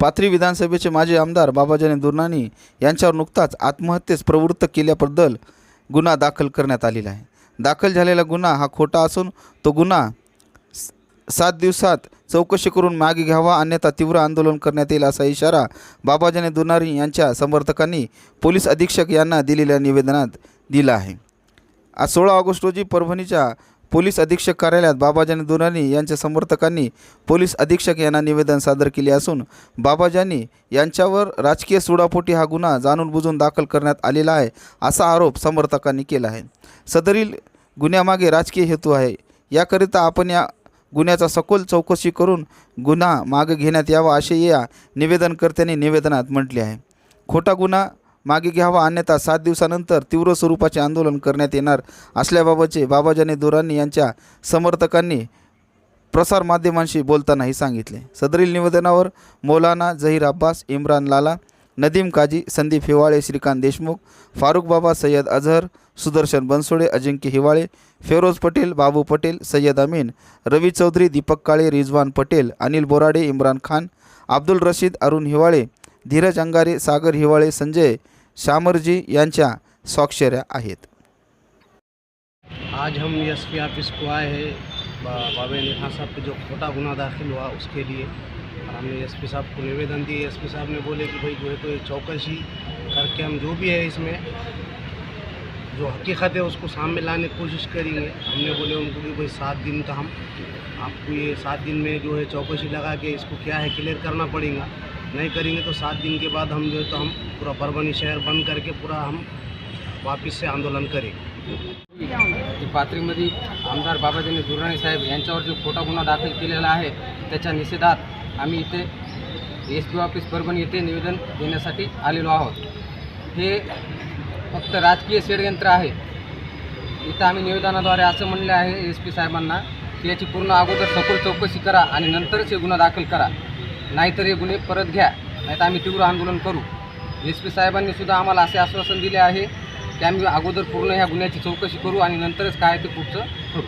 पाथरी विधानसभेचे माजी आमदार बाबाजानी दुर्नानी यांच्यावर नुकताच आत्महत्येस प्रवृत्त केल्याबद्दल गुन्हा दाखल करण्यात आलेला आहे. दाखल झालेला गुन्हा हा खोटा असून तो गुन्हा सात दिवसात चौकशी करून मागे घ्यावा अन्यथा तीव्र आंदोलन करण्यात येईल असा इशारा बाबाजानी दुर्नारी यांच्या समर्थकांनी पोलीस अधीक्षक यांना दिलेल्या निवेदनात दिला आहे. आज सोळा ऑगस्ट रोजी परभणीच्या पोलीस अधीक्षक कार्यालयात बाबाजानी दुरानी यांच्या समर्थकांनी पोलीस अधीक्षक यांना निवेदन सादर केले असून बाबाजानी यांच्यावर राजकीय सुडापोटी हा गुन्हा जाणून बुजून दाखल करण्यात आलेला आहे असा आरोप समर्थकांनी केला आहे. सदरील गुन्ह्यामागे राजकीय हेतू आहे. याकरिता आपण या गुन्ह्याचा सखोल चौकशी करून गुन्हा मागे घेण्यात यावा असे या निवेदनकर्त्यांनी निवेदनात म्हटले आहे. खोटा गुन्हा मागे घ्यावा अन्यथा सात दिवसानंतर तीव्र स्वरूपाचे आंदोलन करण्यात येणार असल्याबाबतचे बाबाजानी दुरानी यांच्या समर्थकांनी प्रसारमाध्यमांशी बोलतानाही सांगितले. सदरील निवेदनावर मौलाना झहीर अब्बास इम्रान लाला नदीम काजी संदीप हिवाळे श्रीकांत देशमुख फारुख बाबा सय्यद अझहर सुदर्शन बनसोडे अजिंक्य हिवाळे फेरोज पटेल बाबू पटेल सय्यद अमीन रवी चौधरी दीपक काळे रिजवान पटेल अनिल बोराडे इम्रान खान अब्दुल रशीद अरुण हिवाळे धीरज अंगारे सागर हिवाळे संजय शामरजी यांच्या स्वाक्षऱ्या आहेत. आज हम एस पी ऑफ़िस को आए हैं बाबा खान साहब पे जो खोटा गुना दाखिल हुआ उसके लिए। और हमने एस पी साहब को निवेदन दिए। एस पी साहब ने बोले कि भाई जो है तो ये चौकसी करके हम जो भी है इसमें, जो हकीकत है उसको सामने लाने की कोशिश करेंगे। हमने बोले उनको कि भाई सात दिन का हम, आपको ये सात दिन में जो है चौकसी लगा के इसको क्या है क्लियर करना पड़ेगा। नहीं करेंगे तो सात दिन के बाद हम जो है तो हम पूरा परभणी शहर बंद करके पूरा हम वापिस से आंदोलन करेंगे। की पाथरीमध्ये आमदार बाबाजी दुर्राणी साहेब यांच्यावर जो खोटा गुन्हा दाखल केलेला आहे त्याच्या निषेधात आम्ही इथे एस पी ऑफिस परभणी येथे निवेदन देण्यासाठी आलेलो आहोत. हे फक्त राजकीय षडयंत्र आहे. इथं आम्ही निवेदनाद्वारे असं म्हणले आहे एस पी साहेबांना की याची पूर्ण अगोदर सखोल चौकशी करा आणि नंतरच हे गुन्हा दाखल करा. नाहीतर हे गुन्हे परत घ्या नाहीतर आम्ही तीव्र आंदोलन करू. एस पी साहेबांनी सुद्धा आम्हाला असे आश्वासन दिले आहे की आम्ही अगोदर पूर्ण ह्या गुन्ह्याची चौकशी करू आणि नंतरच काय ते पुढचं करू